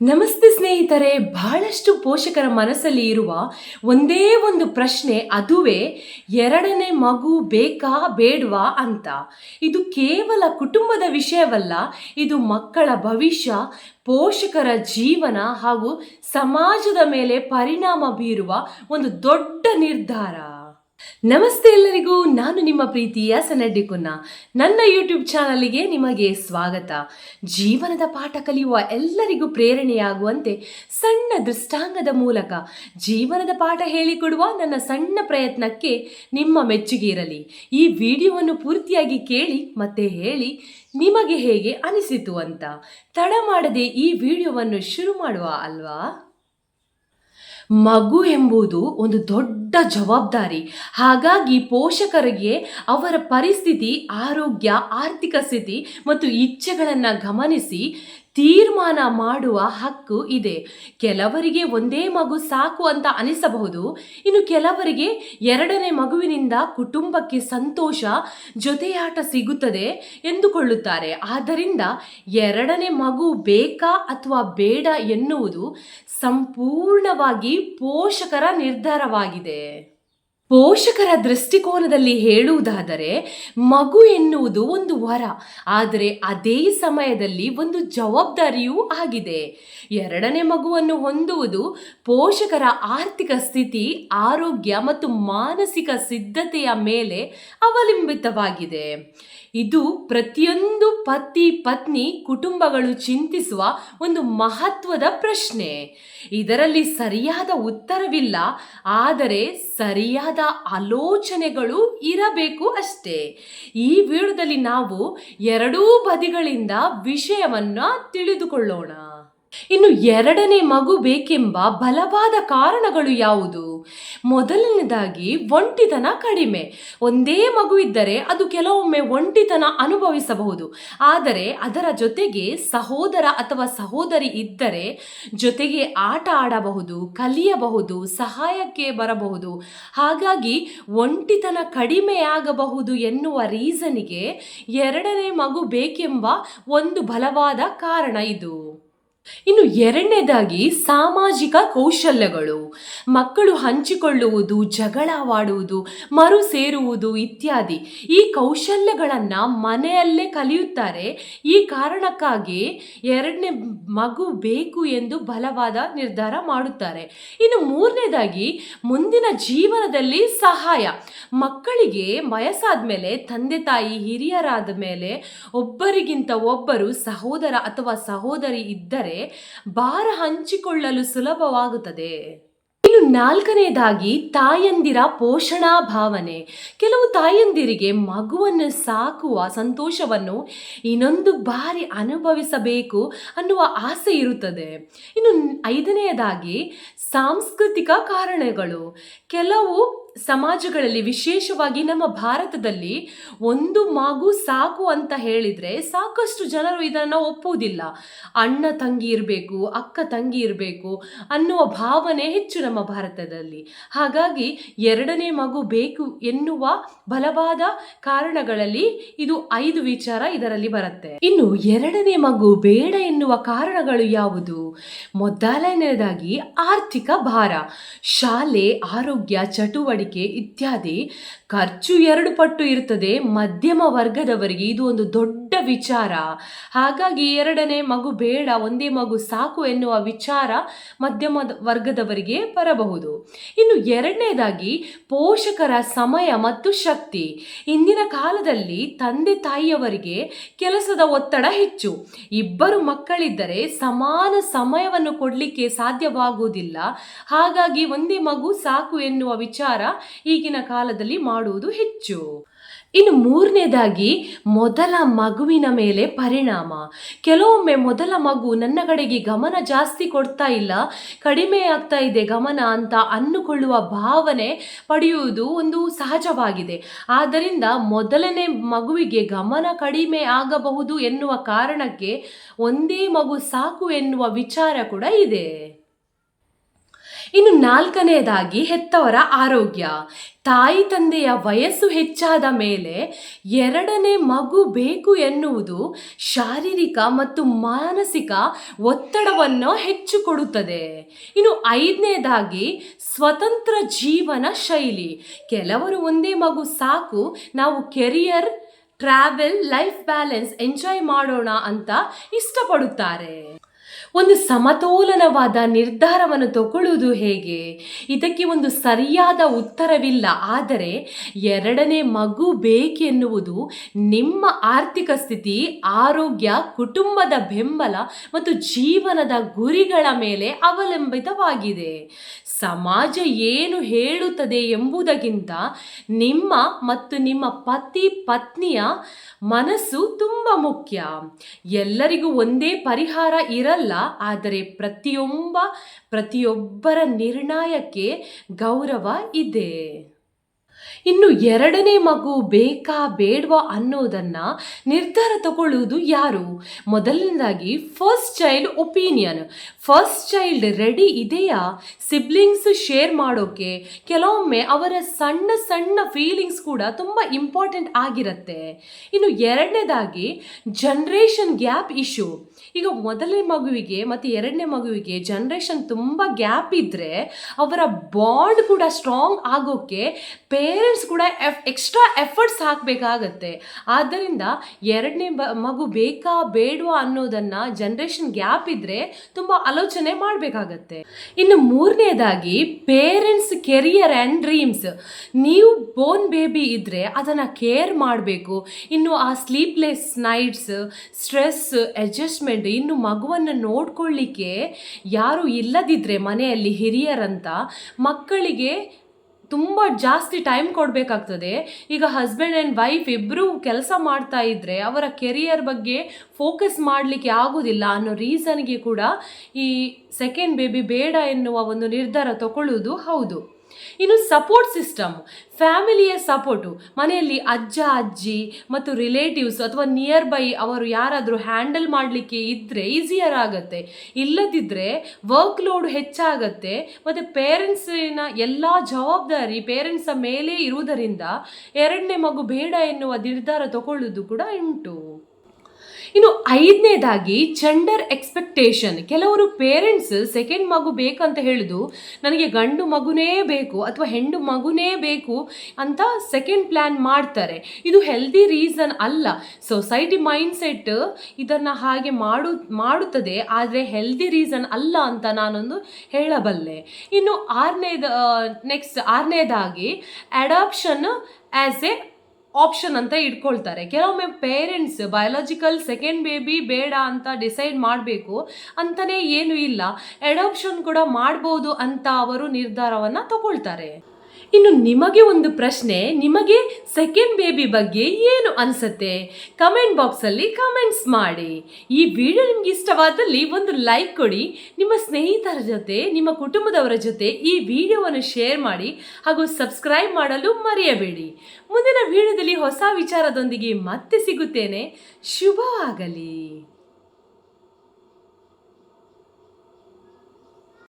ನಮಸ್ತೆ ಸ್ನೇಹಿತರೆ, ಬಹಳಷ್ಟು ಪೋಷಕರ ಮನಸ್ಸಲ್ಲಿ ಇರುವ ಒಂದೇ ಒಂದು ಪ್ರಶ್ನೆ, ಅದುವೇ ಎರಡನೇ ಮಗು ಬೇಕಾ ಬೇಡವಾ ಅಂತ. ಇದು ಕೇವಲ ಕುಟುಂಬದ ವಿಷಯವಲ್ಲ, ಇದು ಮಕ್ಕಳ ಭವಿಷ್ಯ, ಪೋಷಕರ ಜೀವನ ಹಾಗೂ ಸಮಾಜದ ಮೇಲೆ ಪರಿಣಾಮ ಬೀರುವ ಒಂದು ದೊಡ್ಡ ನಿರ್ಧಾರ. ನಮಸ್ತೆ ಎಲ್ಲರಿಗೂ, ನಾನು ನಿಮ್ಮ ಪ್ರೀತಿಯ ಸನಡ್ಡಿ ಕುನ್ನ. ನನ್ನ ಯೂಟ್ಯೂಬ್ ಚಾನಲ್ಗೆ ನಿಮಗೆ ಸ್ವಾಗತ. ಜೀವನದ ಪಾಠ ಕಲಿಯುವ ಎಲ್ಲರಿಗೂ ಪ್ರೇರಣೆಯಾಗುವಂತೆ ಸಣ್ಣ ದೃಷ್ಟಾಂಗದ ಮೂಲಕ ಜೀವನದ ಪಾಠ ಹೇಳಿಕೊಡುವ ನನ್ನ ಸಣ್ಣ ಪ್ರಯತ್ನಕ್ಕೆ ನಿಮ್ಮ ಮೆಚ್ಚುಗೆ ಇರಲಿ. ಈ ವಿಡಿಯೋವನ್ನು ಪೂರ್ತಿಯಾಗಿ ಕೇಳಿ, ಮತ್ತೆ ಹೇಳಿ, ನಿಮಗೆ ಹೇಗೆ ಅನಿಸಿತು ಅಂತ. ತಡ ಮಾಡದೆ ಈ ವಿಡಿಯೋವನ್ನು ಶುರು ಮಾಡುವ ಅಲ್ವಾ? ಮಗು ಎಂಬುದು ಒಂದು ದೊಡ್ಡ ಜವಾಬ್ದಾರಿ. ಹಾಗಾಗಿ ಪೋಷಕರಿಗೆ ಅವರ ಪರಿಸ್ಥಿತಿ, ಆರೋಗ್ಯ, ಆರ್ಥಿಕ ಸ್ಥಿತಿ ಮತ್ತು ಇಚ್ಛೆಗಳನ್ನು ಗಮನಿಸಿ ತೀರ್ಮಾನ ಮಾಡುವ ಹಕ್ಕು ಇದೆ. ಕೆಲವರಿಗೆ ಒಂದೇ ಮಗು ಸಾಕು ಅಂತ ಅನಿಸಬಹುದು. ಇನ್ನು ಕೆಲವರಿಗೆ ಎರಡನೇ ಮಗುವಿನಿಂದ ಕುಟುಂಬಕ್ಕೆ ಸಂತೋಷ, ಜೊತೆಯಾಟ ಸಿಗುತ್ತದೆ ಎಂದುಕೊಳ್ಳುತ್ತಾರೆ. ಆದ್ದರಿಂದ ಎರಡನೇ ಮಗು ಬೇಕಾ ಅಥವಾ ಬೇಡ ಎನ್ನುವುದು ಸಂಪೂರ್ಣವಾಗಿ ಪೋಷಕರ ನಿರ್ಧಾರವಾಗಿದೆ. que ಪೋಷಕರ ದೃಷ್ಟಿಕೋನದಲ್ಲಿ ಹೇಳುವುದಾದರೆ, ಮಗು ಎನ್ನುವುದು ಒಂದು ವರ, ಆದರೆ ಅದೇ ಸಮಯದಲ್ಲಿ ಒಂದು ಜವಾಬ್ದಾರಿಯೂ ಆಗಿದೆ. ಎರಡನೇ ಮಗುವನ್ನು ಹೊಂದುವುದು ಪೋಷಕರ ಆರ್ಥಿಕ ಸ್ಥಿತಿ, ಆರೋಗ್ಯ ಮತ್ತು ಮಾನಸಿಕ ಸಿದ್ಧತೆಯ ಮೇಲೆ ಅವಲಂಬಿತವಾಗಿದೆ. ಇದು ಪ್ರತಿಯೊಂದು ಪತಿ, ಪತ್ನಿ, ಕುಟುಂಬಗಳು ಚಿಂತಿಸುವ ಒಂದು ಮಹತ್ವದ ಪ್ರಶ್ನೆ. ಇದರಲ್ಲಿ ಸರಿಯಾದ ಉತ್ತರವಿಲ್ಲ, ಆದರೆ ಸರಿಯಾದ ಆಲೋಚನೆಗಳು ಇರಬೇಕು ಅಷ್ಟೇ. ಈ ವಿಡಿಯೋದಲ್ಲಿ ನಾವು ಎರಡೂ ಬದಿಗಳಿಂದ ವಿಷಯವನ್ನು ತಿಳಿದುಕೊಳ್ಳೋಣ. ಇನ್ನು ಎರಡನೇ ಮಗು ಬೇಕೆಂಬ ಬಲವಾದ ಕಾರಣಗಳು ಯಾವುದು? ಮೊದಲನೇದಾಗಿ ಒಂಟಿತನ ಕಡಿಮೆ. ಒಂದೇ ಮಗು ಇದ್ದರೆ ಅದು ಕೆಲವೊಮ್ಮೆ ಒಂಟಿತನ ಅನುಭವಿಸಬಹುದು. ಆದರೆ ಅದರ ಜೊತೆಗೆ ಸಹೋದರ ಅಥವಾ ಸಹೋದರಿ ಇದ್ದರೆ ಜೊತೆಗೆ ಆಟ ಆಡಬಹುದು, ಕಲಿಯಬಹುದು, ಸಹಾಯಕ್ಕೆ ಬರಬಹುದು. ಹಾಗಾಗಿ ಒಂಟಿತನ ಕಡಿಮೆಯಾಗಬಹುದು ಎನ್ನುವ ರೀಸನಿಗೆ ಎರಡನೇ ಮಗು ಬೇಕೆಂಬ ಒಂದು ಬಲವಾದ ಕಾರಣ ಇದು. ಇನ್ನು ಎರಡನೇದಾಗಿ ಸಾಮಾಜಿಕ ಕೌಶಲ್ಯಗಳು. ಮಕ್ಕಳು ಹಂಚಿಕೊಳ್ಳುವುದು, ಜಗಳವಾಡುವುದು, ಮರು ಸೇರುವುದು ಇತ್ಯಾದಿ. ಈ ಕೌಶಲ್ಯಗಳನ್ನು ಮನೆಯಲ್ಲೇ ಕಲಿಯುತ್ತಾರೆ. ಈ ಕಾರಣಕ್ಕಾಗಿ ಎರಡನೇ ಮಗು ಬೇಕು ಎಂದು ಬಲವಾದ ನಿರ್ಧಾರ ಮಾಡುತ್ತಾರೆ. ಇನ್ನು ಮೂರನೇದಾಗಿ ಮುಂದಿನ ಜೀವನದಲ್ಲಿ ಸಹಾಯ. ಮಕ್ಕಳಿಗೆ ವಯಸ್ಸಾದ ಮೇಲೆ ತಂದೆ ತಾಯಿ ಹಿರಿಯರಾದ ಮೇಲೆ ಒಬ್ಬರಿಗಿಂತ ಒಬ್ಬರು ಸಹೋದರ ಅಥವಾ ಸಹೋದರಿ ಇದ್ದರೆ ಭಾರ ಹಂಚಿಕೊಳ್ಳಲು ಸುಲಭವಾಗುತ್ತದೆ. ಇನ್ನು ನಾಲ್ಕನೇದಾಗಿ ತಾಯಂದಿರ ಪೋಷಣಾ ಭಾವನೆ. ಕೆಲವು ತಾಯಂದಿರಿಗೆ ಮಗುವನ್ನು ಸಾಕುವ ಸಂತೋಷವನ್ನು ಇನ್ನೊಂದು ಬಾರಿ ಅನುಭವಿಸಬೇಕು ಅನ್ನುವ ಆಸೆ ಇರುತ್ತದೆ. ಇನ್ನು ಐದನೆಯದಾಗಿ ಸಾಂಸ್ಕೃತಿಕ ಕಾರಣಗಳು. ಕೆಲವು ಸಮಾಜಗಳಲ್ಲಿ, ವಿಶೇಷವಾಗಿ ನಮ್ಮ ಭಾರತದಲ್ಲಿ ಒಂದು ಮಗು ಸಾಕು ಅಂತ ಹೇಳಿದರೆ ಸಾಕಷ್ಟು ಜನರು ಇದನ್ನು ಒಪ್ಪುವುದಿಲ್ಲ. ಅಣ್ಣ ತಂಗಿ ಇರಬೇಕು, ಅಕ್ಕ ತಂಗಿ ಇರಬೇಕು ಅನ್ನುವ ಭಾವನೆ ಹೆಚ್ಚು ನಮ್ಮ ಭಾರತದಲ್ಲಿ. ಹಾಗಾಗಿ ಎರಡನೇ ಮಗು ಬೇಕು ಎನ್ನುವ ಬಲವಾದ ಕಾರಣಗಳಲ್ಲಿ ಇದು ಐದು ವಿಚಾರ ಇದರಲ್ಲಿ ಬರುತ್ತೆ. ಇನ್ನು ಎರಡನೇ ಮಗು ಬೇಡ ಎನ್ನುವ ಕಾರಣಗಳು ಯಾವುದು? ಮೊದಲನೆಯದಾಗಿ ಆರ್ಥಿಕ ಭಾರ. ಶಾಲೆ, ಆರೋಗ್ಯ, ಚಟುವಟಿಕೆ ಇತ್ಯಾದಿ ಖರ್ಚು ಎರಡು ಪಟ್ಟು ಇರ್ತದೆ ಮಧ್ಯಮ ವರ್ಗದವರಿಗೆ ಇದು ಒಂದು ದೊಡ್ಡ ವಿಚಾರ. ಹಾಗಾಗಿ ಎರಡನೇ ಮಗು ಬೇಡ, ಒಂದೇ ಮಗು ಸಾಕು ಎನ್ನುವ ವಿಚಾರ ಮಧ್ಯಮ ವರ್ಗದವರಿಗೆ ಬರಬಹುದು. ಇನ್ನು ಎರಡನೇದಾಗಿ ಪೋಷಕರ ಸಮಯ ಮತ್ತು ಶಕ್ತಿ. ಇಂದಿನ ಕಾಲದಲ್ಲಿ ತಂದೆ ತಾಯಿಯವರಿಗೆ ಕೆಲಸದ ಒತ್ತಡ ಹೆಚ್ಚು. ಇಬ್ಬರು ಮಕ್ಕಳಿದ್ದರೆ ಸಮಾನ ಸಮಯವನ್ನು ಕೊಡಲಿಕ್ಕೆ ಸಾಧ್ಯವಾಗುವುದಿಲ್ಲ. ಹಾಗಾಗಿ ಒಂದೇ ಮಗು ಸಾಕು ಎನ್ನುವ ವಿಚಾರ ಈಗಿನ ಕಾಲದಲ್ಲಿ ಮಾಡುವುದು ಹೆಚ್ಚು. ಇನ್ನು ಮೂರನೇದಾಗಿ, ಮೊದಲ ಮಗುವಿನ ಮೇಲೆ ಪರಿಣಾಮ. ಕೆಲವೊಮ್ಮೆ ಮೊದಲ ಮಗು ನನ್ನ ಕಡೆಗೆ ಗಮನ ಜಾಸ್ತಿ ಕೊಡ್ತಾ ಇಲ್ಲ, ಕಡಿಮೆ ಆಗ್ತಾ ಇದೆ ಗಮನ ಅಂತ ಅನ್ನುಕೊಳ್ಳುವ ಭಾವನೆ ಪಡೆಯುವುದು ಒಂದು ಸಹಜವಾಗಿದೆ. ಆದ್ದರಿಂದ ಮೊದಲನೇ ಮಗುವಿಗೆ ಗಮನ ಕಡಿಮೆ ಆಗಬಹುದು ಎನ್ನುವ ಕಾರಣಕ್ಕೆ ಒಂದೇ ಮಗು ಸಾಕು ಎನ್ನುವ ವಿಚಾರ ಕೂಡ ಇದೆ. ಇನ್ನು ನಾಲ್ಕನೆಯದಾಗಿ ಹೆತ್ತವರ ಆರೋಗ್ಯ. ತಾಯಿ ತಂದೆಯ ವಯಸ್ಸು ಹೆಚ್ಚಾದ ಮೇಲೆ ಎರಡನೇ ಮಗು ಬೇಕು ಎನ್ನುವುದು ಶಾರೀರಿಕ ಮತ್ತು ಮಾನಸಿಕ ಒತ್ತಡವನ್ನು ಹೆಚ್ಚು ಕೊಡುತ್ತದೆ. ಇನ್ನು ಐದನೇದಾಗಿ ಸ್ವತಂತ್ರ ಜೀವನ ಶೈಲಿ. ಕೆಲವರು ಒಂದೇ ಮಗು ಸಾಕು, ನಾವು career, travel, life balance, enjoy ಮಾಡೋಣ ಅಂತ ಇಷ್ಟಪಡುತ್ತಾರೆ. ಒಂದು ಸಮತೋಲನವಾದ ನಿರ್ಧಾರವನ್ನು ತಗೊಳ್ಳುವುದು ಹೇಗೆ? ಇದಕ್ಕೆ ಒಂದು ಸರಿಯಾದ ಉತ್ತರವಿಲ್ಲ. ಆದರೆ ಎರಡನೇ ಮಗು ಬೇಕೆನ್ನುವುದು ನಿಮ್ಮ ಆರ್ಥಿಕ ಸ್ಥಿತಿ, ಆರೋಗ್ಯ, ಕುಟುಂಬದ ಬೆಂಬಲ ಮತ್ತು ಜೀವನದ ಗುರಿಗಳ ಮೇಲೆ ಅವಲಂಬಿತವಾಗಿದೆ. ಸಮಾಜ ಏನು ಹೇಳುತ್ತದೆ ಎಂಬುದಕ್ಕಿಂತ ನಿಮ್ಮ ಮತ್ತು ನಿಮ್ಮ ಪತಿ, ಪತ್ನಿಯ ಮನಸ್ಸು ತುಂಬ ಮುಖ್ಯ. ಎಲ್ಲರಿಗೂ ಒಂದೇ ಪರಿಹಾರ ಇರಲ್ಲ. ಆದರೆ ಪ್ರತಿಯೊಬ್ಬ ಪ್ರತಿಯೊಬ್ಬರ ನಿರ್ಣಯಕ್ಕೆ ಗೌರವ ಇದೆ. ಇನ್ನು ಎರಡನೇ ಮಗು ಬೇಕಾ ಬೇಡವಾ ಅನ್ನೋದನ್ನು ನಿರ್ಧಾರ ತಗೊಳ್ಳುವುದು ಯಾರು? ಮೊದಲನೇದಾಗಿ first child opinion first child ready ಇದೆಯಾ? ಸಿಬ್ಲಿಂಗ್ಸ್ ಶೇರ್ ಮಾಡೋಕೆ. ಕೆಲವೊಮ್ಮೆ ಅವರ ಸಣ್ಣ ಸಣ್ಣ ಫೀಲಿಂಗ್ಸ್ ಕೂಡ ತುಂಬ ಇಂಪಾರ್ಟೆಂಟ್ ಆಗಿರುತ್ತೆ. ಇನ್ನು ಎರಡನೇದಾಗಿ ಜನ್ರೇಷನ್ ಗ್ಯಾಪ್ ಇಶ್ಯೂ ಈಗ ಮೊದಲನೇ ಮಗುವಿಗೆ ಮತ್ತು ಎರಡನೇ ಮಗುವಿಗೆ ಜನ್ರೇಷನ್ ತುಂಬ ಗ್ಯಾಪ್ ಇದ್ದರೆ ಅವರ ಬಾಂಡ್ ಕೂಡ ಸ್ಟ್ರಾಂಗ್ ಆಗೋಕ್ಕೆ ಪೇರೆಂಟ್ಸ್ ಕೂಡ ಎಫ್, ಎಕ್ಸ್ಟ್ರಾ ಎಫರ್ಟ್ಸ್ ಹಾಕಬೇಕಾಗತ್ತೆ. ಆದ್ದರಿಂದ ಎರಡನೇ ಬ, ಮಗು ಬೇಕಾ ಬೇಡವಾ ಅನ್ನೋದನ್ನು ಜನ್ರೇಷನ್ ಗ್ಯಾಪ್ ಇದ್ದರೆ ತುಂಬ ಆಲೋಚನೆ ಮಾಡಬೇಕಾಗತ್ತೆ. ಇನ್ನು ಮೂರನೇದಾಗಿ ಪೇರೆಂಟ್ಸ್ ಕೆರಿಯರ್ ಆ್ಯಂಡ್ ಡ್ರೀಮ್ಸ್ ನೀವು ಬೋನ್ ಬೇಬಿ ಇದ್ದರೆ ಅದನ್ನು ಕೇರ್ ಮಾಡಬೇಕು. ಇನ್ನು ಆ ಸ್ಲೀಪ್ಲೆಸ್ ನೈಟ್ಸ್ ಸ್ಟ್ರೆಸ್ ಅಡ್ಜಸ್ಟ್ಮೆಂಟ್ ಇನ್ನು ಮಗುವನ್ನು ನೋಡ್ಕೊಳ್ಳಿಕ್ಕೆ ಯಾರು ಇಲ್ಲದಿದ್ದರೆ ಮನೆಯಲ್ಲಿ ಹಿರಿಯರಂತ ಮಕ್ಕಳಿಗೆ ತುಂಬ ಜಾಸ್ತಿ ಟೈಮ್ ಕೊಡಬೇಕಾಗ್ತದೆ. ಈಗ ಹಸ್ಬೆಂಡ್ ಆ್ಯಂಡ್ ವೈಫ್ ಇಬ್ಬರು ಕೆಲಸ ಮಾಡ್ತಾ ಇದ್ದರೆ ಅವರ ಕೆರಿಯರ್ ಬಗ್ಗೆ ಫೋಕಸ್ ಮಾಡಲಿಕ್ಕೆ ಆಗೋದಿಲ್ಲ ಅನ್ನೋ ರೀಸನ್ಗೆ ಕೂಡ ಈ ಸೆಕೆಂಡ್ ಬೇಬಿ ಬೇಡ ಎನ್ನುವ ಒಂದು ನಿರ್ಧಾರ ತಗೊಳ್ಳೋದು ಹೌದು. ಇನ್ನು ಸಪೋರ್ಟ್ ಸಿಸ್ಟಮ್ ಫ್ಯಾಮಿಲಿಯ ಸಪೋರ್ಟು ಮನೆಯಲ್ಲಿ ಅಜ್ಜ, ಅಜ್ಜಿ ಮತ್ತು ರಿಲೇಟಿವ್ಸ್ ಅಥವಾ ನಿಯರ್ ಬೈ ಅವರು ಯಾರಾದರೂ ಹ್ಯಾಂಡಲ್ ಮಾಡಲಿಕ್ಕೆ ಇದ್ದರೆ ಈಸಿಯರ್ ಆಗುತ್ತೆ. ಇಲ್ಲದಿದ್ದರೆ ವರ್ಕ್ ಲೋಡ್ ಹೆಚ್ಚಾಗತ್ತೆ. ಮತ್ತು ಪೇರೆಂಟ್ಸಿನ ಎಲ್ಲ ಜವಾಬ್ದಾರಿ ಪೇರೆಂಟ್ಸ ಮೇಲೆ ಇರುವುದರಿಂದ ಎರಡನೇ ಮಗು ಬೇಡ ಎನ್ನುವ ನಿರ್ಧಾರ ತಗೊಳ್ಳೋದು ಕೂಡ ಉಂಟು. ಇನ್ನು ಐದನೇದಾಗಿ ಜೆಂಡರ್ ಎಕ್ಸ್ಪೆಕ್ಟೇಷನ್ ಕೆಲವರು ಪೇರೆಂಟ್ಸ್ ಸೆಕೆಂಡ್ ಮಗು ಬೇಕಂತ ಹೇಳಿದು ನನಗೆ ಗಂಡು ಮಗುನೇ ಬೇಕು ಅಥವಾ ಹೆಣ್ಣು ಮಗುನೇ ಬೇಕು ಅಂತ ಸೆಕೆಂಡ್ ಪ್ಲ್ಯಾನ್ ಮಾಡ್ತಾರೆ. ಇದು ಹೆಲ್ದಿ ರೀಸನ್ ಅಲ್ಲ. ಸೊಸೈಟಿ ಮೈಂಡ್ಸೆಟ್ ಇದನ್ನು ಹಾಗೆ ಮಾಡು, ಮಾಡುತ್ತದೆ, ಆದರೆ ಹೆಲ್ದಿ ರೀಸನ್ ಅಲ್ಲ ಅಂತ ನಾನೊಂದು ಹೇಳಬಲ್ಲೆ. ಇನ್ನು ಆರನೇದ ನೆಕ್ಸ್ಟ್ ಆರನೇದಾಗಿ ಅಡಾಪ್ಷನ್ ಆ್ಯಸ್ ಎ ಆಪ್ಷನ್ ಅಂತ ಇಟ್ಕೊಳ್ತಾರೆ. ಕೆಲವೊಮ್ಮೆ ಪೇರೆಂಟ್ಸ್ ಬಯಾಲಜಿಕಲ್ ಸೆಕೆಂಡ್ ಬೇಬಿ ಬೇಡ ಅಂತ ಡಿಸೈಡ್ ಮಾಡಬೇಕು ಅಂತಲೇ ಏನು ಇಲ್ಲ. ಅಡಾಪ್ಷನ್ ಕೂಡ ಮಾಡ್ಬೋದು ಅಂತ ಅವರು ನಿರ್ಧಾರವನ್ನು ತಗೊಳ್ತಾರೆ. ಇನ್ನು ನಿಮಗೆ ಒಂದು ಪ್ರಶ್ನೆ, ನಿಮಗೆ ಸೆಕೆಂಡ್ ಬೇಬಿ ಬಗ್ಗೆ ಏನು ಅನಿಸುತ್ತೆ? ಕಮೆಂಟ್ ಬಾಕ್ಸಲ್ಲಿ ಕಮೆಂಟ್ಸ್ ಮಾಡಿ. ಈ ವಿಡಿಯೋ ನಿಮ್ಗೆ ಇಷ್ಟವಾದಲ್ಲಿ ಒಂದು ಲೈಕ್ ಕೊಡಿ. ನಿಮ್ಮ ಸ್ನೇಹಿತರ ಜೊತೆ, ನಿಮ್ಮ ಕುಟುಂಬದವರ ಜೊತೆ ಈ ವಿಡಿಯೋವನ್ನು ಶೇರ್ ಮಾಡಿ ಹಾಗೂ ಸಬ್ಸ್ಕ್ರೈಬ್ ಮಾಡಲು ಮರೆಯಬೇಡಿ. ಮುಂದಿನ ವಿಡಿಯೋದಲ್ಲಿ ಹೊಸ ವಿಚಾರದೊಂದಿಗೆ ಮತ್ತೆ ಸಿಗುತ್ತೇನೆ. ಶುಭವಾಗಲಿ.